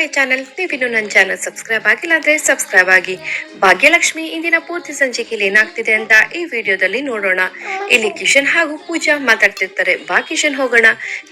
My channel ನೀವಿನ್ನು ನನ್ನ channel subscribe ಆಗಿಲ್ಲ ಅಂದ್ರೆ ಸಬ್ಸ್ಕ್ರೈಬ್ ಆಗಿ. ಭಾಗ್ಯಲಕ್ಷ್ಮಿ ಇಂದಿನ ಪೂರ್ತಿ ಸಂಚಿಕೆಯಲ್ಲಿ ಏನಾಗ್ತಿದೆ ಅಂತ ಈ ವಿಡಿಯೋದಲ್ಲಿ ನೋಡೋಣ. ಇಲ್ಲಿ ಕಿಶನ್ ಹಾಗೂ ಪೂಜಾ ಮಾತಾಡ್ತಿರ್ತಾರೆ. ಬಾ ಕಿಶನ್ ಹೋಗೋಣ.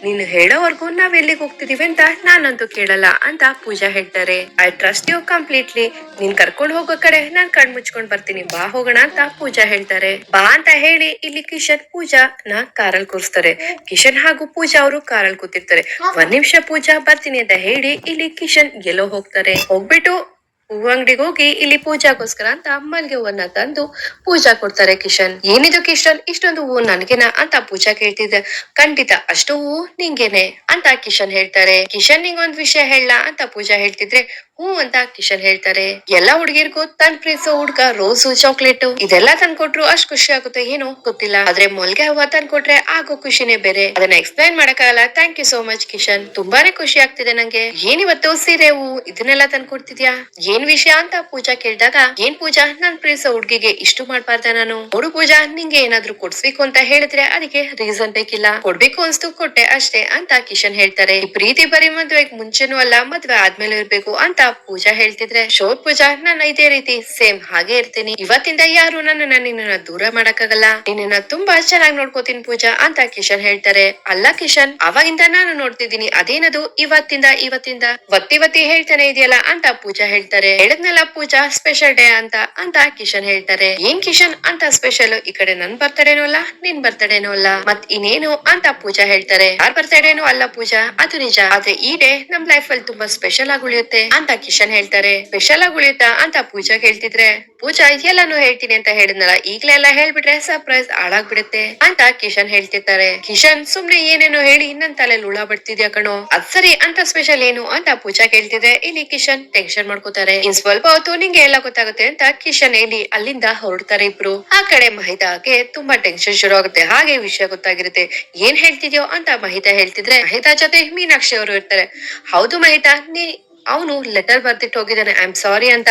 ನೀನು ಹೇಳೋವರೆಗೂ ನಾವ್ ಎಲ್ಲಿಗೆ ಹೋಗ್ತಿದೀವಿ ಅಂತ ನಾನಂತೂ ಕೇಳಲ್ಲ ಅಂತ ಪೂಜಾ ಹೇಳ್ತಾರೆ. I trust you completely. ನೀನ್ ಕರ್ಕೊಂಡು ಹೋಗೋ ಕಡೆ ನಾನ್ ಕಣ್ ಮುಚ್ಕೊಂಡ್ ಬರ್ತೀನಿ. ಬಾ ಹೋಗೋಣ ಅಂತ ಪೂಜಾ ಹೇಳ್ತಾರೆ. ಬಾ ಅಂತ ಹೇಳಿ ಇಲ್ಲಿ ಕಿಶನ್ ಪೂಜಾ ನ ಕಾರಲ್ ಕೂರಿಸ್ತಾರೆ. ಕಿಶನ್ ಹಾಗೂ ಪೂಜಾ ಅವರು ಕಾರಲ್ ಕೂತಿರ್ತಾರೆ. ಒಂದ್ ನಿಮಿಷ ಪೂಜಾ ಬರ್ತೀನಿ ಅಂತ ಹೇಳಿ ಇಲ್ಲಿ ಕಿಶನ್ ಎಲ್ಲೋ ಹೋಗ್ತಾರೆ. ಹೋಗ್ಬಿಟ್ಟು ಹೂ ಅಂಗಡಿಗೆ ಹೋಗಿ ಇಲ್ಲಿ ಪೂಜಾಗೋಸ್ಕರ ಅಂತ ಮಲ್ಗೆ ಹೂವನ್ನ ತಂದು ಪೂಜಾ ಕೊಡ್ತಾರೆ ಕಿಶನ್. ಏನಿದು ಕಿಶನ್? ಇಷ್ಟೊಂದು ಹೂವು ನನ್ಗೆನ ಅಂತ ಪೂಜಾ ಕೇಳ್ತಿದ್ದೆ. ಖಂಡಿತ ಅಷ್ಟು ಹೂವು ನಿಂಗೇನೆ ಅಂತ ಕಿಶನ್ ಹೇಳ್ತಾರೆ. ಕಿಶನ್ ನಿಂಗೊಂದ್ ವಿಷಯ ಹೇಳ ಅಂತ ಪೂಜಾ ಹೇಳ್ತಿದ್ರೆ ಹ್ಞೂ ಅಂತ ಕಿಶನ್ ಹೇಳ್ತಾರೆ. ಎಲ್ಲಾ ಹುಡುಗಿರ್ಗೂ ತನ್ ಪ್ರೀಸೋ ಹುಡ್ಗ ರೋಸು, ಚಾಕ್ಲೇಟ್, ಇದೆಲ್ಲ ತಂದ್ಕೊಟ್ರು ಅಷ್ಟ್ ಖುಷಿ ಆಗುತ್ತೆ, ಏನೋ ಗೊತ್ತಿಲ್ಲ. ಆದ್ರೆ ಮೊಲ್ಗೆ ಹೂವ ತಂದ್ಕೊಟ್ರೆ ಆಗೋ ಖುಷಿನೇ ಬೇರೆ. ಅದನ್ನ ಎಕ್ಸ್ಪ್ಲೈನ್ ಮಾಡಕ್ಕಾಗಲ್ಲ. Thank you so much Kishan. ತುಂಬಾನೇ ಖುಷಿ ಆಗ್ತಿದೆ ನಂಗೆ. ಏನ್ ಇವತ್ತು ಸೀರೆ ಹೂ? ಇದನ್ನೆಲ್ಲ ತಂದ್ಕೊಡ್ತಿದ್ಯಾ ಏನ್ ವಿಷಯ ಅಂತ ಪೂಜಾ ಕೇಳಿದಾಗ, ಏನ್ ಪೂಜಾ? ನನ್ ಪ್ರೀಸೋ ಹುಡ್ಗಿಗೆ ಇಷ್ಟು ಮಾಡ್ಬಾರ್ದ ನಾನು? ನೋಡು ಪೂಜಾ, ನಿಂಗೆ ಏನಾದ್ರು ಕೊಡ್ಸ್ಬೇಕು ಅಂತ ಹೇಳಿದ್ರೆ ಅದಕ್ಕೆ ರೀಸನ್ ಬೇಕಿಲ್ಲ. ಕೊಡ್ಬೇಕು ಅನ್ಸ್ತು, ಕೊಟ್ಟೆ ಅಷ್ಟೇ ಅಂತ ಕಿಶನ್ ಹೇಳ್ತಾರೆ. ಪ್ರೀತಿ ಬರೀ ಮದ್ವೆಗ್ ಮುಂಚೆನೂ ಅಲ್ಲ, ಮದ್ವೆ ಆದ್ಮೇಲೆ ಇರ್ಬೇಕು ಅಂತ ಪೂಜಾ ಹೇಳ್ತಿದ್ರೆ ಶೋ ಪೂಜಾ, ನಾನು ಇದೇ ರೀತಿ, ಸೇಮ್ ಹಾಗೆ ಇರ್ತೀನಿ. ಇವತ್ತಿಂದ ಯಾರು ನನ್ನ ನಿನ್ನ ದೂರ ಮಾಡಕ್ಕಾಗಲ್ಲ. ನಿನ್ನ ತುಂಬಾ ಚೆನ್ನಾಗಿ ನೋಡ್ಕೋತೀನಿ ಪೂಜಾ, ಅಂತ ಕಿಶನ್ ಹೇಳ್ತಾರೆ. ಅಲ್ಲ ಕಿಶನ್, ಅವಾಗಿಂದ ನಾನು ನೋಡ್ತಿದ್ದೀನಿ ಅದೇನದು, ಇವತ್ತಿಂದ ಇವತ್ತಿಂದ ಒತ್ತಿವತ್ತಿ ಹೇಳ್ತಾನೆ ಇದೆಯಲ್ಲ, ಅಂತ ಪೂಜಾ ಹೇಳ್ತಾರೆ. ಹೇಳದ್ನಲ್ಲ ಪೂಜಾ ಸ್ಪೆಷಲ್ ಡೇ ಅಂತ ಅಂತ ಕಿಶನ್ ಹೇಳ್ತಾರೆ. ಏನ್ ಕಿಶನ್, ಅಂತ ಸ್ಪೆಷಲ್ ಈ ಕಡೆ ನನ್ ಬರ್ತಡೇನೂ ಅಲ್ಲ, ನಿನ್ ಬರ್ತಡೇನೂ ಅಲ್ಲ, ಮತ್ ಇನ್ನೇನು, ಅಂತ ಪೂಜಾ ಹೇಳ್ತಾರೆ. ಯಾರ್ ಬರ್ತಡೇನೂ ಅಲ್ಲ ಪೂಜಾ, ಅದು ನಿಜ, ಆದ್ರೆ ಈ ಡೇ ನಮ್ ಲೈಫ್ ಅಲ್ಲಿ ತುಂಬಾ ಸ್ಪೆಷಲ್ ಆಗಿ ಉಳಿಯುತ್ತೆ, ಅಂತ ಕಿಶನ್ ಹೇಳ್ತಾರೆ ಸ್ಪೆಷಲ್ ಆಗಿ ಉಳಿಯುತ್ತಾ? ಅಂತ ಪೂಜಾ ಹೇಳ್ತಿದ್ರೆ ಪೂಜಾ ಎಲ್ಲಾನು ಹೇಳ್ತೀನಿ ಅಂತ ಹೇಳಿದ್ನಲ್ಲ, ಈಗ್ಲೇ ಎಲ್ಲ ಹೇಳ್ಬಿಟ್ರೆ ಸರ್ಪ್ರೈಸ್ ಹಾಳಾಗ್ಬಿಡುತ್ತೆ. ಅಂತ ಕಿಶನ್ ಹೇಳ್ತಿರ್ತಾರೆ. ಕಿಶನ್, ಸುಮ್ನೆ ಏನೇನೋ ಹೇಳಿ ನನ್ ತಲೆಯಲ್ಲಿ ಉಳ ಬಿಡ್ತಿದ್ಯಾ ಕಣೋ? ಅದ್ ಸರಿ, ಅಂತ ಸ್ಪೆಷಲ್ ಏನು? ಅಂತ ಪೂಜಾ ಕೇಳ್ತಿದ್ರೆ, ಇಲ್ಲಿ ಕಿಶನ್ ಟೆನ್ಷನ್ ಮಾಡ್ಕೋತಾರೆ. ಇನ್ ಸ್ವಲ್ಪ ಹೊತ್ತು ನಿಂಗೆ ಎಲ್ಲ ಗೊತ್ತಾಗುತ್ತೆ ಅಂತ ಕಿಶನ್ ಹೇಳಿ ಅಲ್ಲಿಂದ ಹೊರಡ್ತಾರೆ ಇಬ್ರು. ಆ ಕಡೆ ಮಹಿತಾಗೆ ತುಂಬಾ ಟೆನ್ಷನ್ ಶುರು ಆಗುತ್ತೆ. ಹಾಗೆ ವಿಷಯ ಗೊತ್ತಾಗಿರುತ್ತೆ. ಏನ್ ಹೇಳ್ತಿದ್ಯೋ ಅಂತ ಮಹಿತಾ ಹೇಳ್ತಿದ್ರೆ, ಮಹಿತಾ ಜೊತೆ ಮೀನಾಕ್ಷಿ ಅವರು ಇರ್ತಾರೆ. ಹೌದು ಮಹಿತಾ, ನೀ ಅವನು ಲೆಟರ್ ಬರ್ದಿಟ್ಟು ಹೋಗಿದ್ದಾನೆ. ಐ ಆಮ್ ಸಾರಿ ಅಂತ.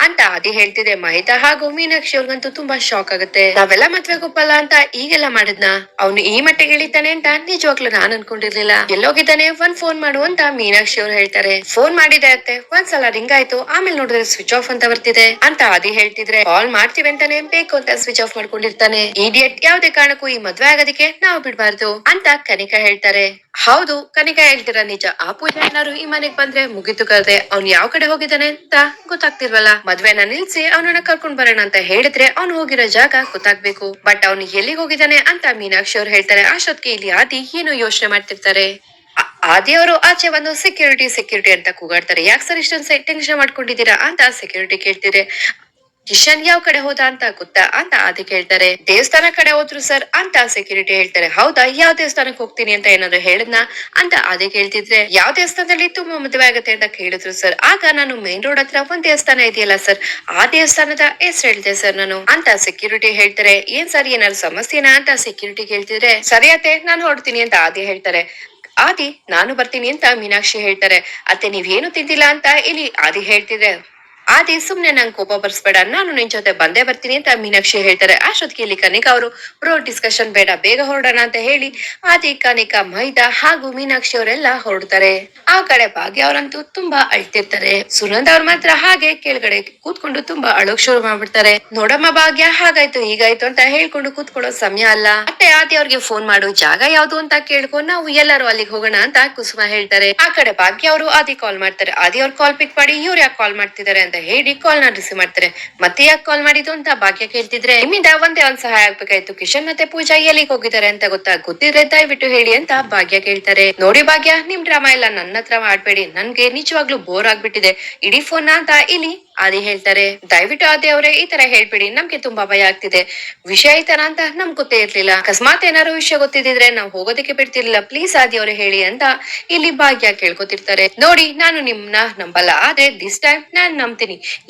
ಅಂತ ಅದಿ ಹೇಳ್ತಿದೆ. ಮಹಿತಾ ಹಾಗೂ ಮೀನಾಕ್ಷಿ ಅವ್ರಿಗಂತೂ ತುಂಬಾ ಶಾಕ್ ಆಗುತ್ತೆ. ನಾವೆಲ್ಲ ಮದ್ವೆ ಗೊಪ್ಪಲ್ಲ ಅಂತ ಈಗೆಲ್ಲ ಮಾಡಿದ್ನ? ಅವನು ಈ ಮಟ್ಟಿಗೆ ಇಳಿತಾನೆ ಅಂತ ನಿಜವಾಗ್ಲೂ ನಾನ್ ಅನ್ಕೊಂಡಿರ್ಲಿಲ್ಲ. ಎಲ್ಲೋಗಿದ್ದಾನೆ? ಒಂದ್ ಫೋನ್ ಮಾಡು ಅಂತ ಮೀನಾಕ್ಷಿ ಅವ್ರು ಹೇಳ್ತಾರೆ. ಫೋನ್ ಮಾಡಿದೆ ಅತ್ತೆ. ಒಂದ್ಸಲ ರಿಂಗ್ ಆಯ್ತು. ಆಮೇಲೆ ನೋಡಿದ್ರೆ ಸ್ವಿಚ್ ಆಫ್ ಅಂತ ಬರ್ತಿದೆ. ಅಂತ ಅದಿ ಹೇಳ್ತಿದ್ರೆ ಕಾಲ್ ಮಾಡ್ತೀವಿ ಅಂತಾನೆ ಬೇಕು ಅಂತ ಸ್ವಿಚ್ ಆಫ್ ಮಾಡ್ಕೊಂಡಿರ್ತಾನೆ. ಇಡಿಯಟ್ ಯಾವ್ದೇ ಕಾರಣಕ್ಕೂ ಈ ಮದ್ವೆ ಆಗೋದಿಕ್ಕೆ ನಾವು ಬಿಡಬಾರ್ದು. ಅಂತ ಕನಿಕಾ ಹೇಳ್ತಾರೆ. ಹೌದು, ಕನಿಕಾ ಹೇಳ್ತೀರಾ ನಿಜ. ಆ ಪೂಜಾ ಏನಾದ್ರು ಈ ಮನೆಗ್ ಬಂದ್ರೆ ಮುಗಿತು ಕದೆ ಅವ್ನ್ ಯಾವ ಕಡೆ ಹೋಗಿದ್ದಾನೆ ಅಂತ ಗೊತ್ತಾಗ್ತಿರ್ವಲ್ಲ ಮದ್ವೆನ ನಿಲ್ಸಿ ಅವನನ್ನ ಕರ್ಕೊಂಡ್ ಬರೋಣ ಅಂತ ಹೇಳಿದ್ರೆ ಅವ್ನು ಹೋಗಿರೋ ಜಾಗ ಗೊತ್ತಾಗ್ಬೇಕು. ಬಟ್ ಅವ್ನು ಎಲ್ಲಿಗೆ ಹೋಗಿದ್ದಾನೆ ಅಂತ ಮೀನಾಕ್ಷಿ ಅವ್ರು ಹೇಳ್ತಾರೆ. ಅಷ್ಟೊತ್ತಿಗೆ ಇಲ್ಲಿ ಆದಿ ಏನು ಯೋಚನೆ ಮಾಡ್ತಿರ್ತಾರೆ? ಆ- ಆದಿ ಅವರು ಆಚೆ ಬಂದು ಸೆಕ್ಯೂರಿಟಿ ಸೆಕ್ಯೂರಿಟಿ ಅಂತ ಕೂಗಾಡ್ತಾರೆ. ಯಾಕೆ ಸರ್ ಇಷ್ಟೊಂದು ಟೆನ್ಷನ್ ಮಾಡ್ಕೊಂಡಿದ್ದೀರಾ ಅಂತ ಸೆಕ್ಯೂರಿಟಿ ಕೇಳ್ತಿದ್ರೆ ಕಿಶನ್ ಯಾವ ಕಡೆ ಹೋದ ಅಂತ ಗೊತ್ತಾ ಅಂತ ಆದಿ ಕೇಳ್ತಾರೆ. ದೇವಸ್ಥಾನ ಕಡೆ ಹೋದ್ರು ಸರ್ ಅಂತ ಸೆಕ್ಯೂರಿಟಿ ಹೇಳ್ತಾರೆ. ಹೌದಾ, ಯಾವ ದೇವಸ್ಥಾನಕ್ಕೆ ಹೋಗ್ತೀನಿ ಅಂತ ಏನಾದ್ರು ಹೇಳದ್ನ ಅಂತ ಆದಿ ಕೇಳ್ತಿದ್ರೆ, ಯಾವ ದೇವಸ್ಥಾನದಲ್ಲಿ ತುಂಬಾ ಮದುವೆ ಆಗತ್ತೆ ಅಂತ ಕೇಳಿದ್ರು ಸರ್. ಆಗ ನಾನು ಮೇನ್ ರೋಡ್ ಹತ್ರ ಒಂದ್ ದೇವಸ್ಥಾನ ಇದೆಯಲ್ಲ ಸರ್, ಆ ದೇವಸ್ಥಾನದ ಹೆಸರು ಹೇಳಿದೆ ಸರ್ ನಾನು ಅಂತ ಸೆಕ್ಯೂರಿಟಿ ಹೇಳ್ತಾರೆ. ಏನ್ ಸರ್, ಏನಾದ್ರು ಸಮಸ್ಯೆನಾ ಅಂತ ಸೆಕ್ಯೂರಿಟಿ ಕೇಳ್ತಿದ್ರೆ, ಸರಿ ಅತ್ತೆ, ನಾನು ಹೊಡ್ತೀನಿ ಅಂತ ಆದಿ ಹೇಳ್ತಾರೆ. ಆದಿ, ನಾನು ಬರ್ತೀನಿ ಅಂತ ಮೀನಾಕ್ಷಿ ಹೇಳ್ತಾರೆ. ಅತ್ತೆ, ನೀವೇನು ತಿಂದಿಲ್ಲ ಅಂತ ಇಲ್ಲಿ ಆದಿ ಹೇಳ್ತಿದ್ರೆ ಆದಿ ಸುಮ್ನೆ ನಂಗೆ ಕೋಪ ಬರ್ಸ್ಬೇಡ, ನಾನು ನಿನ್ ಜೊತೆ ಬಂದೇ ಬರ್ತೀನಿ ಅಂತ ಮೀನಾಕ್ಷಿ ಹೇಳ್ತಾರೆ. ಅಷ್ಟೊತ್ತಿಗೆ ಇಲ್ಲಿ ಕನಿಕಾ ಅವರು ಬ್ರೋ ಡಿಸ್ಕಷನ್ ಬೇಡ, ಬೇಗ ಹೊರಡೋಣ ಅಂತ ಹೇಳಿ ಆದಿ, ಕನಿಕಾ, ಮೈದಾ ಹಾಗೂ ಮೀನಾಕ್ಷಿ ಅವರೆಲ್ಲ ಹೊರಡ್ತಾರೆ. ಆ ಕಡೆ ಭಾಗ್ಯ ಅವರಂತೂ ತುಂಬಾ ಅಳ್ತಿರ್ತಾರೆ. ಸುನಂದ ಅವ್ರ ಮಾತ್ರ ಹಾಗೆ ಕೆಳಗಡೆ ಕೂತ್ಕೊಂಡು ತುಂಬಾ ಅಳೋಕ್ ಶುರು ಮಾಡ್ಬಿಡ್ತಾರೆ. ನೋಡಮ್ಮ ಭಾಗ್ಯ, ಹಾಗಾಯ್ತು, ಹೀಗಾಯ್ತು ಅಂತ ಹೇಳ್ಕೊಂಡು ಕೂತ್ಕೊಳ್ಳೋ ಸಮಯ ಅಲ್ಲ. ಮತ್ತೆ ಆದಿ ಅವ್ರಿಗೆ ಫೋನ್ ಮಾಡು ಜಾಗ ಯಾವ್ದು ಅಂತ ಕೇಳ್ಕೊಂಡು ನಾವು ಎಲ್ಲರೂ ಅಲ್ಲಿಗೆ ಹೋಗೋಣ ಅಂತ ಕುಸುಮ ಹೇಳ್ತಾರೆ. ಆ ಕಡೆ ಭಾಗ್ಯ ಅವರು ಆದಿ ಕಾಲ್ ಮಾಡ್ತಾರೆ. ಆದಿ ಅವ್ರು ಕಾಲ್ ಪಿಕ್ ಮಾಡಿ ಇವ್ರು ಯಾಕೆ ಕಾಲ್ ಮಾಡ್ತಿದ್ದಾರೆ ಅಂತ ಹೇಳಿ ಕಾಲ್ನ ರಿಸೀವ್ ಮಾಡ್ತಾರೆ. ಮತ್ತೆ ಯಾಕೆ ಕಾಲ್ ಮಾಡಿದ್ದು ಅಂತ ಭಾಗ್ಯ ಕೇಳ್ತಿದ್ರೆ, ನಿಮ್ಮಿಂದ ಒಂದೇ ಒಂದ್ ಸಹಾಯ ಆಗ್ಬೇಕಾಯ್ತು. ಕಿಶನ್ ಮತ್ತೆ ಪೂಜಾ ಎಲ್ಲಿಗೆ ಹೋಗಿದ್ದಾರೆ ಅಂತ ಗೊತ್ತಾ, ಗೊತ್ತಿದ್ರೆ ದಯವಿಟ್ಟು ಹೇಳಿ ಅಂತ ಭಾಗ್ಯ ಕೇಳ್ತಾರೆ. ನೋಡಿ ಭಾಗ್ಯ, ನಿಮ್ ಡ್ರಾಮಾ ಎಲ್ಲ ನನ್ನ ಹತ್ರ ಮಾಡ್ಬೇಡಿ. ನನ್ಗೆ ನಿಜವಾಗ್ಲೂ ಬೋರ್ ಆಗ್ಬಿಟ್ಟಿದೆ. ಇಡೀ ಫೋನ್ ಅಂತ ಇಲ್ಲಿ ಆದಿ ಹೇಳ್ತಾರೆ. ದಯವಿಟ್ಟು ಆದಿ ಅವರೇ, ಈ ತರ ಹೇಳ್ಬಿಡಿ. ನಮ್ಗೆ ತುಂಬಾ ಭಯ ಆಗ್ತಿದೆ. ವಿಷಯ ಈ ತರ ಅಂತ ನಮ್ ಗೊತ್ತೇ ಇರ್ಲಿಲ್ಲ. ಅಕಸ್ಮಾತ್ ಏನಾರು ವಿಷಯ ಗೊತ್ತಿದ್ರೆ ನಾವು ಹೋಗೋದಕ್ಕೆ ಬಿಡ್ತಿರ್ಲಿಲ್ಲ. ಪ್ಲೀಸ್ ಆದಿ ಅವರೇ ಹೇಳಿ ಅಂತ ಇಲ್ಲಿ ಭಾಗ್ಯ ಕೇಳ್ಕೊತಿರ್ತಾರೆ. ನೋಡಿ, ನಾನು ನಿಮ್ನ ನಂಬಲ್ಲ. ಆದ್ರೆ ದಿಸ್ ಟೈಮ್ ನಾನ್ ನಂಬ್ತೀನಿ.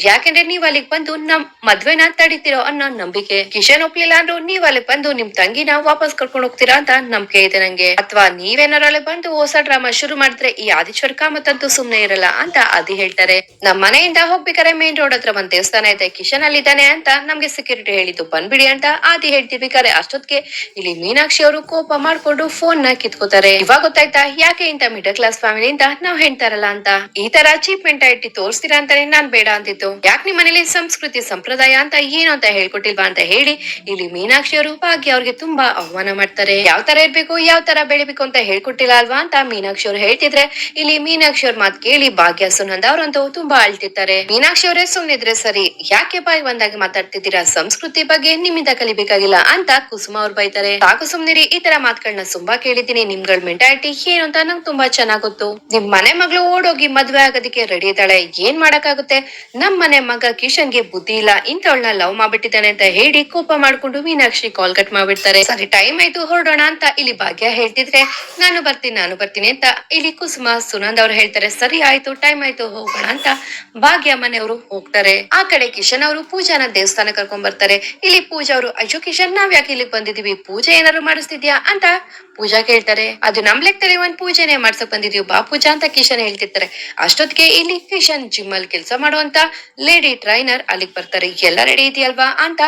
ಯಾಕೆಂದ್ರೆ ನೀವ್ ಅಲ್ಲಿಗೆ ಬಂದು ನಮ್ ಮದ್ವೆನ ತಡಿತೀರೋ ಅನ್ನೋ ನಂಬಿಕೆ. ಕಿಶನ್ ಒಪ್ಲಿಲ್ಲ ಅಂದ್ರು ನೀವ್ ಅಲ್ಲಿ ಬಂದು ನಿಮ್ ತಂಗಿನ ವಾಪಸ್ ಕರ್ಕೊಂಡು ಹೋಗ್ತೀರಾ ಅಂತ ನಂಬಿಕೆ ಇದೆ ನಂಗೆ. ಅಥವಾ ನೀವೇನಾರ ಅಲ್ಲಿ ಬಂದು ಹೊಸ ಡ್ರಾಮಾ ಶುರು ಮಾಡಿದ್ರೆ ಈ ಆದಿಶ್ವರ್ ಕಾಮತ್ತಂತೂ ಸುಮ್ನೆ ಇರಲ್ಲ ಅಂತ ಅದಿ ಹೇಳ್ತಾರೆ. ನಮ್ ಮನೆಯಿಂದ ಹೋಗ್ಬೇಕಾರೆ ಮೇನ್ ರೋಡ್ ಹತ್ರ ಒಂದ್ ದೇವಸ್ಥಾನ ಇದೆ. ಕಿಶನ್ ಅಲ್ಲಿದ್ದಾನೆ ಅಂತ ನಮ್ಗೆ ಸೆಕ್ಯೂರಿಟಿ ಹೇಳಿದ್ದು ಬಂದ್ಬಿಡಿ ಅಂತ ಆದಿ ಹೇಳ್ತಿರ್ಬೇಕಾರೆ ಅಷ್ಟೊತ್ತಿಗೆ ಇಲ್ಲಿ ಮೀನಾಕ್ಷಿ ಅವರು ಕೋಪ ಮಾಡ್ಕೊಂಡು ಫೋನ್ನ ಕಿತ್ಕೋತಾರೆ. ಇವಾಗ ಗೊತ್ತಾಯ್ತಾ ಯಾಕೆ ಇಂತ ಮಿಡಲ್ ಕ್ಲಾಸ್ ಫ್ಯಾಮಿಲಿಯಿಂದ ನಾವ್ ಹೇಳ್ತಾರಲ್ಲ ಅಂತ. ಈ ತರ ಅಚೀವ್ಮೆಂಟ್ ಮೆಂಟಾಲಿಟಿ ತೋರಿಸ್ತೀರಾ ಅಂತಾನೆ ನಾನ್ ಬೇಡ ಅಂತಿತ್ತು. ಯಾಕೆ ನಿಮ್ ಮನೇಲಿ ಸಂಸ್ಕೃತಿ ಸಂಪ್ರದಾಯ ಅಂತ ಏನು ಅಂತ ಹೇಳ್ಕೊಟ್ಟಿಲ್ವಾ ಅಂತ ಹೇಳಿ ಇಲ್ಲಿ ಮೀನಾಕ್ಷಿ ಅವರು ಭಾಗ್ಯ ಅವ್ರಿಗೆ ತುಂಬಾ ಅವಮಾನ ಮಾಡ್ತಾರೆ. ಯಾವ ತರ ಇರ್ಬೇಕು, ಯಾವ ತರ ಬೆಳಿಬೇಕು ಅಂತ ಹೇಳ್ಕೊಟ್ಟಿಲ್ಲ ಅಲ್ವಾ ಅಂತ ಮೀನಾಕ್ಷಿ ಅವ್ರು ಹೇಳ್ತಿದ್ರೆ ಇಲ್ಲಿ ಮೀನಾಕ್ಷಿ ಅವ್ರ ಮಾತ್ ಕೇಳಿ ಭಾಗ್ಯ ಸುನಂದ ಅವ್ರಂತೂ ತುಂಬಾ ಅಳ್ತಿರ್ತಾರೆ. ಮೀನಾಕ್ಷಿ ಅವರೇ ಸುಮ್ನಿದ್ರೆ ಸರಿ, ಯಾಕೆ ಬಾಯಿ ಬಂದಾಗ ಮಾತಾಡ್ತಿದ್ದೀರಾ? ಸಂಸ್ಕೃತಿ ಬಗ್ಗೆ ನಿಮ್ಮಿಂದ ಕಲಿಬೇಕಾಗಿಲ್ಲ ಅಂತ ಕುಸುಮ ಅವ್ರು ಬೈತಾರೆ. ಸಾಕು ಸುಮ್ನಿರಿ, ಈ ತರ ಮಾತುಗಳನ್ನ ತುಂಬಾ ಕೇಳಿದ್ದೀನಿ, ನಿಮ್ಗಳ ಮೆಂಟಾಲಿಟಿ ಏನು ಅಂತ ನಂಗೆ ತುಂಬಾ ಚೆನ್ನಾಗ್ ಗೊತ್ತು. ನಿಮ್ ಮನೆ ಮಗಳು ಓಡೋಗಿ ಮದ್ವೆ ಆಗೋದಕ್ಕೆ ರೆಡಿ ಇದ್ದಾಳೆ, ಏನ್ ಮಾಡಕ್ಕಾಗುತ್ತೆ? ನಮ್ ಮನೆ ಮಗ ಕಿಶನ್ಗೆ ಬುದ್ಧಿ ಇಲ್ಲ, ಇಂಥವಳನ್ನ ಲವ್ ಮಾಡ್ಬಿಟ್ಟಿದ್ದಾನೆ ಅಂತ ಹೇಳಿ ಕೋಪ ಮಾಡ್ಕೊಂಡು ಮೀನಾಕ್ಷಿ ಕಾಲ್ ಕಟ್ ಮಾಡ್ಬಿಡ್ತಾರೆ. ಸರಿ ಟೈಮ್ ಆಯ್ತು, ಹೊರಡೋಣ ಅಂತ ಇಲ್ಲಿ ಭಾಗ್ಯ ಹೇಳ್ತಿದ್ರೆ, ನಾನು ಬರ್ತೀನಿ ನಾನು ಬರ್ತೀನಿ ಅಂತ ಇಲ್ಲಿ ಕುಸುಮ, ಸುನಂದ್ ಅವ್ರು ಹೇಳ್ತಾರೆ. ಸರಿ ಆಯ್ತು ಟೈಮ್ ಆಯ್ತು, ಹೋಗೋಣ ಅಂತ ಭಾಗ್ಯ ಮನೆಯವರು ಹೋಗ್ತಾರೆ. ಆ ಕಡೆ ಕಿಶನ್ ಅವರು ಪೂಜಾನ ದೇವಸ್ಥಾನ ಕರ್ಕೊಂಡ್ ಬರ್ತಾರೆ ಇಲ್ಲಿ ಪೂಜಾ ಅವರು, ಅಯ್ಯೋ ಕಿಶನ್ ನಾವ್ ಯಾಕೆ ಇಲ್ಲಿಗೆ ಬಂದಿದೀವಿ? ಪೂಜೆ ಏನಾದ್ರು ಮಾಡಿಸ್ತಿದ್ಯಾ? ಅಂತ ಪೂಜಾ ಕೇಳ್ತಾರೆ, ಅದು ನಮ್ ಲೆಕ್ಕದಲ್ಲಿ ಒಂದ್ ಪೂಜೆನೆ ಮಾಡ್ಸಕ್ ಬಂದಿದೀವಿ ಬಾ ಪೂಜಾ ಅಂತ ಕಿಶನ್ ಹೇಳ್ತಿರ್ತಾರೆ. ಅಷ್ಟೊತ್ತಿಗೆ ಇಲ್ಲಿ ಕಿಶನ್ ಜಿಮ್ ಅಲ್ಲಿ ಕೆಲಸ ಮಾಡುವಂತ ಲೇಡಿ ಟ್ರೈನರ್ ಅಲ್ಲಿಗೆ ಬರ್ತಾರೆ. ಎಲ್ಲ ರೆಡಿ ಇದೆಯಲ್ವಾ? ಅಂತ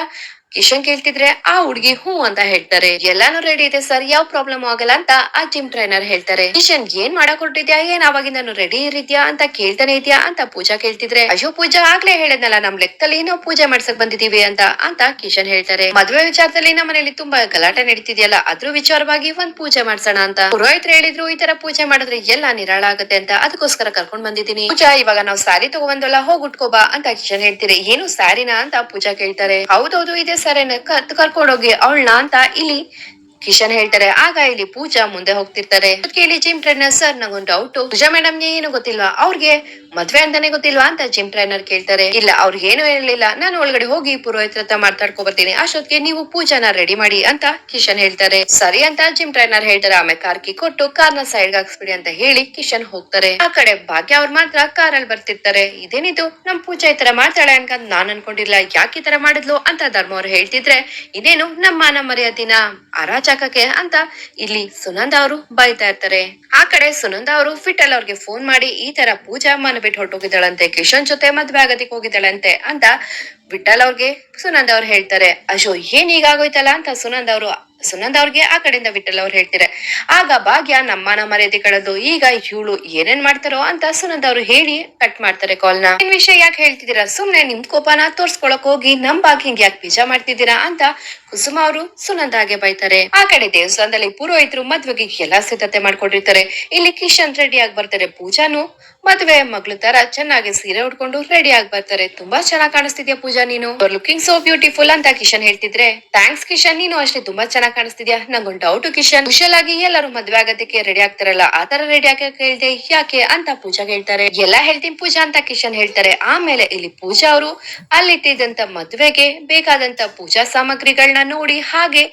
ಕಿಶನ್ ಕೇಳ್ತಿದ್ರೆ, ಆ ಹುಡುಗಿ ಹೂ ಅಂತ ಹೇಳ್ತಾರೆ. ಎಲ್ಲಾನು ರೆಡಿ ಇದೆ, ಸರ್. ಯಾವ ಪ್ರಾಬ್ಲಮ್ ಆಗಲ್ಲ ಅಂತ ಆ ಜಿಮ್ ಟ್ರೈನರ್ ಹೇಳ್ತಾರೆ. ಕಿಶನ್, ಏನ್ ಮಾಡಕ್ ಹೊರಟಿದ್ಯಾ ಏನ್ ಅವಾಗಿಂದ ರೆಡಿ ಇರಿದ್ಯಾ ಅಂತ ಕೇಳ್ತಾನೆ ಇದ್ಯಾ ಅಂತ ಪೂಜಾ ಕೇಳ್ತಿದ್ರೆ, ಅಯ್ಯೋ ಪೂಜಾ, ಆಗ್ಲೇ ಹೇಳದ್ನಲ್ಲ, ನಮ್ ಲೆಕ್ಕದಲ್ಲಿ ನಾವು ಪೂಜೆ ಮಾಡ್ಸಕ್ ಬಂದಿದೀವಿ ಅಂತ ಅಂತ ಕಿಶನ್ ಹೇಳ್ತಾರೆ. ಮದ್ವೆ ವಿಚಾರದಲ್ಲಿ ನಮ್ಮ ಮನೇಲಿ ತುಂಬಾ ಗಲಾಟೆ ನಡೀತಿದ್ಯಲ್ಲ ಅದ್ರ ವಿಚಾರವಾಗಿ ಒಂದ್ ಪೂಜೆ ಮಾಡ್ಸೋಣ ಅಂತ. ಪುರೋಹಿತರು ಹೇಳಿದ್ರು, ಈ ತರ ಪೂಜೆ ಮಾಡಿದ್ರೆ ಎಲ್ಲ ನಿರಾಳ ಆಗುತ್ತೆ ಅಂತ. ಅದಕ್ಕೋಸ್ಕರ ಕರ್ಕೊಂಡ್ ಬಂದಿದ್ದೀನಿ. ಪೂಜಾ, ಇವಾಗ ನಾವು ಸ್ಯಾರಿ ತಗೊಂಡ್ಬಂದಲ್ಲ ಹೋಗ್ ಉಟ್ಕೋಬಾ, ಅಂತ ಕಿಶನ್ ಹೇಳ್ತೀರಿ ಏನು ಸ್ಯಾರಿನಾ? ಅಂತ ಪೂಜಾ ಕೇಳ್ತಾರೆ. ಹೌದೌದು ಇದೆ ಸರೇನ? ಕರ್ಕೊಂಡೋಗಿ ಅವಳನ್ನ ಅಂತ ಇಲ್ಲಿ ಕಿಶನ್ ಹೇಳ್ತಾರೆ. ಆಗ ಇಲ್ಲಿ ಪೂಜಾ ಮುಂದೆ ಹೋಗ್ತಿರ್ತಾರೆ. ಇಲ್ಲಿ ಜಿಮ್ ಟ್ರೈನರ್ ಸರ್ ನಂಗೊಂದು ಡೌಟ್ ಪೂಜಾ ಮೇಡಮ್ ಏನು ಗೊತ್ತಿಲ್ವಾ? ಅವ್ರಿಗೆ ಮದ್ವೆ ಅಂತಾನೆ ಗೊತ್ತಿಲ್ವಾ ಅಂತ ಜಿಮ್ ಟ್ರೈನರ್ ಕೇಳ್ತಾರೆ. ಇಲ್ಲ ಅವ್ರಿಗೆ ಏನು ಹೇಳಲಿಲ್ಲ. ನಾನು ಒಳಗಡೆ ಹೋಗಿ ಪುರೋಹಿತರ ಹತ್ರ ಮಾತಾಡ್ಕೊ ಬರ್ತೀನಿ. ಅಷ್ಟೊತ್ತಿಗೆ ನೀವು ಪೂಜಾನ ರೆಡಿ ಮಾಡಿ ಅಂತ ಕಿಶನ್ ಹೇಳ್ತಾರೆ. ಸರಿ ಅಂತ ಜಿಮ್ ಟ್ರೈನರ್ ಹೇಳ್ತಾರೆ. ಆಮೆ ಕಾರ್ ಕಿ ಕೊಟ್ಟು ನ ಸೈಡ್ ಹಾಕ್ಸ್ಬಿಡಿ ಅಂತ ಹೇಳಿ ಕಿಶನ್ ಹೋಗ್ತಾರೆ. ಆ ಕಡೆ ಭಾಗ್ಯ ಅವ್ರು ಮಾತ್ರ ಕಾರಲ್ಲಿ ಬರ್ತಿರ್ತಾರೆ. ಇದೇನಿದು? ನಮ್ ಪೂಜಾ ಈ ತರ ಮಾಡ್ತಾಳೆ ಅಂತ ನಾನ್ ಅನ್ಕೊಂಡಿಲ್ಲ. ಯಾಕೆ ಈ ತರ ಮಾಡಿದ್ಲು ಅಂತ ಧರ್ಮ ಅವ್ರು ಹೇಳ್ತಿದ್ರೆ, ಇದೇನು ನಮ್ಮ ಮಾನ ಮರ್ಯಾದಿನ ಅರಾಜಕಕ್ಕೆ ಅಂತ ಇಲ್ಲಿ ಸುನಂದ ಅವರು ಬೈತಾ ಇರ್ತಾರೆ. ಆ ಕಡೆ ಸುನಂದ ಅವರು ಫಿಟಲ್ ಅವ್ರಿಗೆ ಫೋನ್ ಮಾಡಿ ಈ ತರ ಪೂಜಾ ಅಮ್ಮನ ಬಿಟ್ಟು ಹೊರಟೋಗಿದ್ದಾಳಂತೆ. ಕಿಶನ್ ಜೊತೆ ಮದ್ವೆ ಆಗೋದಿಕ್ ಹೋಗಿದ್ದಾಳಂತೆ ಅಂತ ವಿಠಲ್ ಅವ್ರಿಗೆ ಸುನಂದ ಅವ್ರು ಹೇಳ್ತಾರೆ. ಅಶೋ, ಏನ್ ಈಗಾಗೋಯ್ತಲ್ಲ ಅಂತ ಸುನಂದ ಅವರು ಸುನಂದ ಅವ್ರಿಗೆ ಆ ಕಡೆಯಿಂದ ವಿಠಲ್ ಅವ್ರು ಹೇಳ್ತಾರೆ. ಆಗ ಭಾಗ್ಯ ನಮ್ಮನ ಮರ್ಯಾದೆ ಕಳೆದು, ಈಗ ಇವಳು ಏನೇನ್ ಮಾಡ್ತಾರೋ ಅಂತ ಸುನಂದ ಅವರು ಹೇಳಿ ಕಟ್ ಮಾಡ್ತಾರೆ ಕಾಲ್ನ ಏನ್ ವಿಷಯ ಯಾಕೆ ಹೇಳ್ತಿದ್ದೀರಾ? ಸುಮ್ನೆ ನಿಮ್ ಕೋಪನ ತೋರ್ಸ್ಕೊಳಕ್ ಹೋಗಿ, ನಮ್ ಭಾಗ್ಯ ಹಿಂಗ್ ಯಾಕೆ ಪಿಜಾ ಮಾಡ್ತಿದ್ದೀರಾ ಅಂತ ಕುಸುಮ ಅವರು ಸುನಂದಾಗೆ ಬೈತಾರೆ. ಆ ಕಡೆ ದೇವಸ್ಥಾನದಲ್ಲಿ ಪುರೋಹಿತರು ಮದ್ವೆಗೆ ಎಲ್ಲಾ ಸಿದ್ಧತೆ ಮಾಡ್ಕೊಂಡಿರ್ತಾರೆ. ಇಲ್ಲಿ ಕಿಶನ್ ರೆಡಿ ಆಗಿ ಬರ್ತಾರೆ. ಪೂಜಾನು ಮದ್ವೆ ಮಗಳು ತರ ಚೆನ್ನಾಗಿ ಸೀರೆ ಉಟ್ಕೊಂಡು ರೆಡಿ ಆಗಿ ಬರ್ತಾರೆ. ತುಂಬಾ ಚೆನ್ನಾಗಿ ಕಾಣಿಸ್ತಿದ್ಯಾ ಪೂಜಾ ನೀನು? ಲುಕಿಂಗ್ ಸೋ ಬ್ಯೂಟಿಫುಲ್ ಅಂತ ಕಿಶನ್ ಹೇಳ್ತಿದ್ರೆ ಥ್ಯಾಂಕ್ಸ್ ಕಿಶನ್, ನೀನು ಅಷ್ಟೇ ತುಂಬಾ ಚೆನ್ನಾಗಿ ಕಾಣಿಸ್ತಿದ್ಯಾ? ನಂಗೊಂದು ಡೌಟ್ ಕಿಶನ್. ಕುಶಲ್ ಆಗಿ ಎಲ್ಲರೂ ಮದ್ವೆ ಆಗೋದಕ್ಕೆ ರೆಡಿ ಆಗ್ತಾರಲ್ಲ, ಆ ತರ ರೆಡಿ ಆಗಕ್ಕೆ ಹೇಳ್ದೆ ಯಾಕೆ ಅಂತ ಪೂಜಾ ಹೇಳ್ತಾರೆ. ಎಲ್ಲ ಹೇಳ್ತೀನಿ ಪೂಜಾ ಅಂತ ಕಿಶನ್ ಹೇಳ್ತಾರೆ. ಆಮೇಲೆ ಇಲ್ಲಿ ಪೂಜಾ ಅವರು ಅಲ್ಲಿಟ್ಟಿದ್ದಂತ ಮದ್ವೆಗೆ ಬೇಕಾದಂತ ಪೂಜಾ ಸಾಮಗ್ರಿಗಳನ್ನ ನೋಡಿ ಹಾಗೆ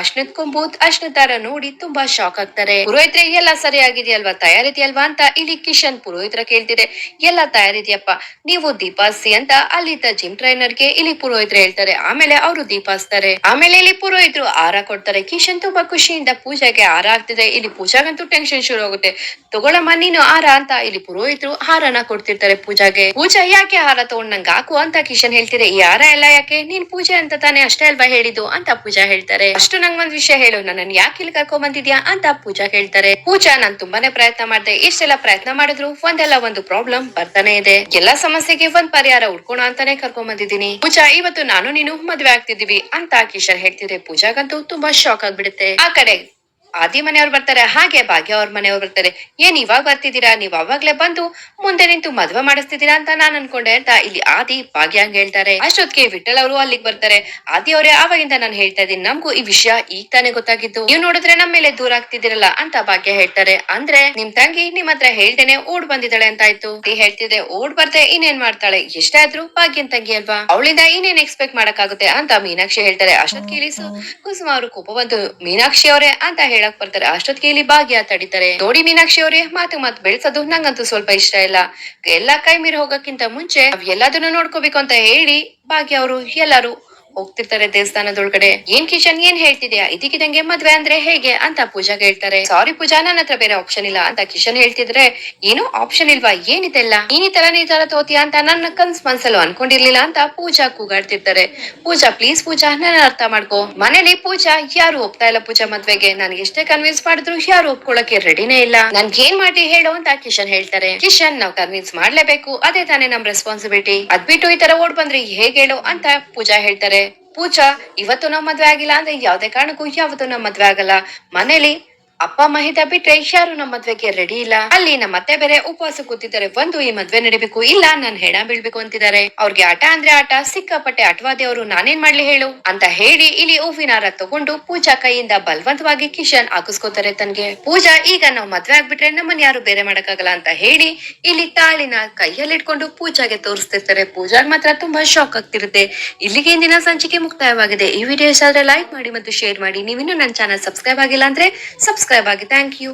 ಅಶ್ನತ್ ಕುಂಬೂತ್ ಅಶ್ನತಾರ ನೋಡಿ ತುಂಬಾ ಶಾಕ್ ಆಗ್ತಾರೆ. ಪುರೋಹಿತ್ರೆ ಎಲ್ಲ ಸರಿಯಾಗಿದೆಯಲ್ವಾ? ತಯಾರಿದೆಯಲ್ವಾ ಅಂತ ಇಲ್ಲಿ ಕಿಶನ್ ಪುರೋಹಿತ್ರ ಕೇಳ್ತಿದೆ. ಎಲ್ಲ ತಯಾರಿದೆಯಪ್ಪ, ನೀವು ದೀಪಾಸ್ತಿ ಅಂತ ಅಲ್ಲಿದ್ದ ಜಿಮ್ ಟ್ರೈನರ್ಗೆ ಇಲ್ಲಿ ಪುರೋಹಿತ್ರ ಹೇಳ್ತಾರೆ. ಆಮೇಲೆ ಅವರು ದೀಪಾಸ್ತಾರೆ. ಆಮೇಲೆ ಇಲ್ಲಿ ಪುರೋಹಿತ್ರು ಆರ ಕೊಡ್ತಾರೆ. ಕಿಶನ್ ತುಂಬಾ ಖುಷಿಯಿಂದ ಪೂಜೆಗೆ ಆರ ಆಗ್ತಿದೆ. ಇಲ್ಲಿ ಪೂಜಾಗಂತೂ ಟೆನ್ಷನ್ ಶುರು ಆಗುತ್ತೆ. ತಗೊಳಮ್ಮ, ನೀನು ಆರ ಅಂತ ಇಲ್ಲಿ ಪುರೋಹಿತ್ರು ಹಾರನ ಕೊಡ್ತಿರ್ತಾರೆ ಪೂಜಾಗೆ. ಪೂಜಾ ಯಾಕೆ ಹಾರ ತಗೊಂಡ್ ನಂಗೆ ಹಾಕು ಅಂತ ಕಿಶನ್ ಹೇಳ್ತಿದೆ. ಈ ಹಾರ ಎಲ್ಲ ಯಾಕೆ? ನೀನ್ ಪೂಜೆ ಅಂತ ತಾನೇ ಅಷ್ಟೇ ಅಲ್ವಾ ಹೇಳಿದ್ದು? ಅಂತ ಪೂಜಾ ಹೇಳ್ತಾರೆ. ಅಷ್ಟು ನಂಗ್ ಒಂದ್ ವಿಷಯ ಹೇಳು. ನನ್ನ ಯಾಕೆ ಇಲ್ಲಿ ಕರ್ಕೊಂಡ್ ಬಂದಿದ್ಯಾ ಅಂತ ಪೂಜಾ ಹೇಳ್ತಾರೆ. ಪೂಜಾ, ನಾನ್ ತುಂಬಾನೇ ಪ್ರಯತ್ನ ಮಾಡ್ದೆ. ಇಷ್ಟೆಲ್ಲ ಪ್ರಯತ್ನ ಮಾಡಿದ್ರು ಒಂದೆಲ್ಲ ಒಂದು ಪ್ರಾಬ್ಲಮ್ ಬರ್ತಾನೆ ಇದೆ. ಎಲ್ಲಾ ಸಮಸ್ಯೆಗೆ ಒಂದ್ ಪರಿಹಾರ ಹುಡ್ಕೋಣ ಅಂತಾನೆ ಕರ್ಕೊಂಡ್ ಬಂದಿದ್ದೀನಿ ಪೂಜಾ, ಇವತ್ತು ನಾನು ನೀನು ಮದ್ವೆ ಆಗ್ತಿದೀವಿ ಅಂತ ಕಿಶನ್ ಹೇಳ್ತಿದ್ರೆ ಪೂಜಾಗಂತೂ ತುಂಬಾ ಶಾಕ್ ಆಗ್ಬಿಡುತ್ತೆ. ಆ ಕಡೆ ಆದಿ ಮನೆಯವ್ರು ಬರ್ತಾರೆ, ಹಾಗೆ ಭಾಗ್ಯ ಅವ್ರ ಮನೆಯವ್ರು ಬರ್ತಾರೆ. ಏನ್ ಇವಾಗ ಬರ್ತಿದ್ದೀರಾ? ನೀವ್ ಅವಾಗ್ಲೇ ಬಂದು ಮುಂದೆ ನಿಂತು ಮದ್ವೆ ಮಾಡಿಸ್ತಿದ್ದೀರಾ ಅಂತ ನಾನ್ ಅನ್ಕೊಂಡೆ ಅಂತ ಇಲ್ಲಿ ಆದಿ ಭಾಗ್ಯ ಹಂಗ ಹೇಳ್ತಾರೆ. ಅಷ್ಟೊತ್ತಿಗೆ ವಿಠಲ್ ಅವರು ಅಲ್ಲಿಗೆ ಬರ್ತಾರೆ. ಆದಿ ಅವರೇ ಅವಾಗಿಂದ ನಾನು ಹೇಳ್ತಾ ಇದ್ದೀನಿ, ನಮ್ಗೂ ಈ ವಿಷಯ ಈಗ ತಾನೇ ಗೊತ್ತಾಗಿದ್ದು. ನೀವು ನೋಡಿದ್ರೆ ನಮ್ಮ ಮೇಲೆ ದೂರ ಆಗ್ತಿದ್ದೀರಲ್ಲ ಅಂತ ಭಾಗ್ಯ ಹೇಳ್ತಾರೆ. ಅಂದ್ರೆ ನಿಮ್ ತಂಗಿ ನಿಮ್ ಹತ್ರ ಹೇಳ್ದೇನೆ ಓಡ್ ಬಂದಿದ್ದಾಳೆ ಅಂತ ಆಯ್ತು. ಹೇಳ್ತಿದ್ರೆ ಓಡ್ ಬರ್ದೆ ಇನ್ನೇನ್ ಮಾಡ್ತಾಳೆ? ಎಷ್ಟೇ ಆದ್ರೂ ಭಾಗ್ಯನ್ ತಂಗಿ ಅಲ್ವಾ? ಅವಳಿಂದ ಇನ್ನೇನ್ ಎಕ್ಸ್ಪೆಕ್ಟ್ ಮಾಡಕ್ಕಾಗುತ್ತೆ ಅಂತ ಮೀನಾಕ್ಷಿ ಹೇಳ್ತಾರೆ. ಅಷ್ಟೊತ್ತಿಗೆ ಕುಸುಮ ಅವರು ಕೋಪ ಬಂದು, ಮೀನಾಕ್ಷಿ ಅವರೇ ಅಂತ ಹೇಳಕ್ ಬರ್ತಾರೆ. ಅಷ್ಟೊತ್ತಿಗೆ ಇಲ್ಲಿ ಭಾಗ್ಯ ತಡಿತಾರೆ. ನೋಡಿ ಮೀನಾಕ್ಷಿ ಅವರೇ, ಮಾತು ಮಾತು ಬೆಳೆಸೋದು ನಂಗಂತೂ ಸ್ವಲ್ಪ ಇಷ್ಟ ಇಲ್ಲ. ಎಲ್ಲಾ ಕೈ ಮೀರಿ ಹೋಗಕ್ಕಿಂತ ಮುಂಚೆ ಎಲ್ಲದನ್ನು ನೋಡ್ಕೋಬೇಕು ಅಂತ ಹೇಳಿ ಭಾಗ್ಯ ಅವರು ಎಲ್ಲಾರು ಹೋಗ್ತಿರ್ತಾರೆ ದೇವಸ್ಥಾನದೊಳಗಡೆ. ಏನ್ ಕಿಶನ್, ಏನ್ ಹೇಳ್ತಿದ್ಯಾ? ಇದಕ್ಕಿದಂಗೆ ಮದ್ವೆ ಅಂದ್ರೆ ಹೇಗೆ ಅಂತ ಪೂಜಾ ಹೇಳ್ತಾರೆ. ಸಾರಿ ಪೂಜಾ ನನ್ನ ಹತ್ರ ಬೇರೆ ಆಪ್ಷನ್ ಇಲ್ಲ ಅಂತ ಕಿಶನ್ ಹೇಳ್ತಿದ್ರೆ, ಏನು ಆಪ್ಷನ್ ಇಲ್ವಾ? ಏನಿದೆಲ್ಲ? ನೀನ್ ತರ ನೀ ತರ ತೋತಿಯಾ ಅಂತ ನನ್ನ ಕನ್ಸ್ ಮನ್ಸಲ್ಲೂ ಅನ್ಕೊಂಡಿರ್ಲಿಲ್ಲ ಅಂತ ಪೂಜಾ ಕೂಗಾಡ್ತಿರ್ತಾರೆ. ಪೂಜಾ ಪ್ಲೀಸ್ ಪೂಜಾ ನನ್ನ ಅರ್ಥ ಮಾಡ್ಕೋ. ಮನೇಲಿ ಪೂಜಾ, ಯಾರು ಒಪ್ತಾ ಇಲ್ಲ ಪೂಜಾ ಮದ್ವೆಗೆ. ನನ್ಗೆ ಎಷ್ಟೇ ಕನ್ವಿನ್ಸ್ ಮಾಡಿದ್ರು ಯಾರು ಒಪ್ಕೊಳಕ್ಕೆ ರೆಡಿನೇ ಇಲ್ಲ. ನನ್ಗೆ ಏನ್ ಮಾಡಿ ಹೇಳು ಅಂತ ಕಿಶನ್ ಹೇಳ್ತಾರೆ. ಕಿಶನ್, ನಾವ್ ಕನ್ವಿನ್ಸ್ ಮಾಡ್ಲೇಬೇಕು. ಅದೇ ತಾನೇ ನಮ್ ರೆಸ್ಪಾನ್ಸಿಬಿಲಿಟಿ ಅದ್ಬಿಟ್ಟು ಈ ತರ ಓಡ್ ಬಂದ್ರೆ ಹೇಗ್ ಹೇಳು ಅಂತ ಪೂಜಾ ಹೇಳ್ತಾರೆ. ಪೂಜಾ ಇವತ್ತು ನಾವು ಮದ್ವೆ ಆಗಿಲ್ಲ ಅಂದ್ರೆ ಯಾವ್ದೇ ಕಾರಣಕ್ಕೂ ಯಾವತ್ತು ನಾವು ಮದ್ವೆ ಆಗಲ್ಲ. ಮನೇಲಿ ಅಪ್ಪ ಮಹಿತ ಬಿಟ್ರೆ ಯಾರು ನಮ್ಮ ಮದ್ವೆಗೆ ರೆಡಿ ಇಲ್ಲ. ಅಲ್ಲಿ ನಮ್ಮ ಅತ್ತೆ ಬೇರೆ ಉಪವಾಸ ಕೂತಿದ್ದಾರೆ. ಒಂದು ಈ ಮದ್ವೆ ನಡಿಬೇಕು. ಇಲ್ಲ, ನಾನ್ ಹೆಣ ಬೀಳ್ಬೇಕು ಅಂತಿದ್ದಾರೆ. ಅವ್ರಿಗೆ ಆಟ ಅಂದ್ರೆ ಆಟ, ಸಿಕ್ಕಾಪಟ್ಟೆ ಆಟವಾದಿ ಅವರು ನಾನೇನ್ ಮಾಡ್ಲಿ ಹೇಳು? ಅಂತ ಹೇಳಿ ಇಲ್ಲಿ ಹೂವಿನ ಹಾರ ತಗೊಂಡು ಪೂಜಾ ಕೈಯಿಂದ ಬಲವಂತವಾಗಿ ಕಿಶನ್ ಹಾಕಿಸ್ಕೋತಾರೆ ತನ್ಗೆ. ಪೂಜಾ, ಈಗ ನಾವ್ ಮದ್ವೆ ಆಗ್ಬಿಟ್ರೆ ನಮ್ಮನ್ ಯಾರು ಬೇರೆ ಮಾಡಕ್ಕಾಗಲ್ಲ ಅಂತ ಹೇಳಿ ಇಲ್ಲಿ ತಾಳಿನ ಕೈಯಲ್ಲಿ ಇಟ್ಕೊಂಡು ಪೂಜಾಗೆ ತೋರಿಸ್ತಿರ್ತಾರೆ. ಪೂಜಾಗ್ ಮಾತ್ರ ತುಂಬಾ ಶಾಕ್ ಆಗ್ತಿರುತ್ತೆ. ಇಲ್ಲಿಗೆ ಇಂದಿನ ಸಂಚಿಕೆ ಮುಕ್ತಾಯವಾಗಿದೆ. ಈ ವಿಡಿಯೋ ಇಷ್ಟ ಆದ್ರೆ ಲೈಕ್ ಮಾಡಿ ಮತ್ತು ಶೇರ್ ಮಾಡಿ. ನೀವಿನ್ನೂ ನನ್ನ ಚಾನಲ್ ಸಬ್ಸ್ಕ್ರೈಬ್ ಆಗಿಲ್ಲ ಅಂದ್ರೆ ಸಬ್ಸ್ಕ್ರೈಬ್ ಆಗಿ ಥ್ಯಾಂಕ್ ಯು